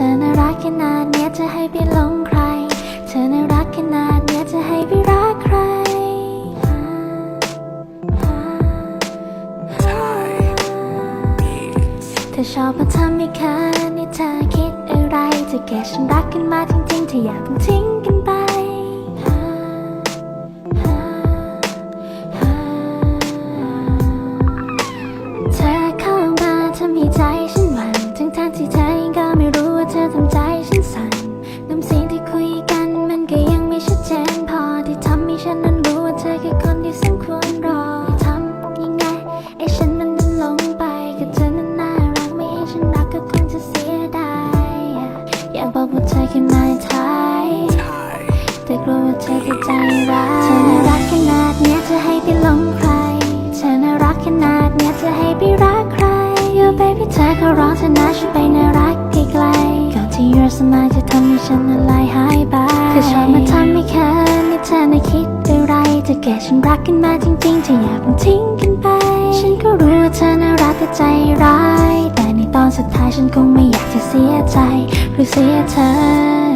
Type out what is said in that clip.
ธอน่ารักขนาดเนี้ยจะให้ไปหลงใคร เธอน่ารักขนาดเนี้ยจะให้ไปรักใคร เธอชอบมาทำให้เคินนี่เธอคิดอะไรจะแก่ฉันรักกันมาจริงๆเธออยากเพิ่งทิ้งกันไปากบอกว่าเธอคือ my type แต่กลัวว่าเธอจะใจร้ายเธอน่ารักขนาดเนี้ยจะให้ไปหลงใคร เธอน่ารักขนาดเนี้ยจะให้ไปรักใคร Yo baby เธอเขาร้องเธอนะฉันไปน่ารักไกลๆก่อนที่ your smile จะทำให้ฉันละลายหายไปเธอชอบมาทำให้เคินนี่เธอน่ะคิดอะไรจะแก่ฉันรักกันมาจริงๆเธออยากเพิ่งทิ้งกันไป ฉันก็รู้ว่าเธอน่ารักแต่ใจร้ายแตอนสุดท้ายฉันคงไม่อยากจะเสียใจหรือเสียเธอ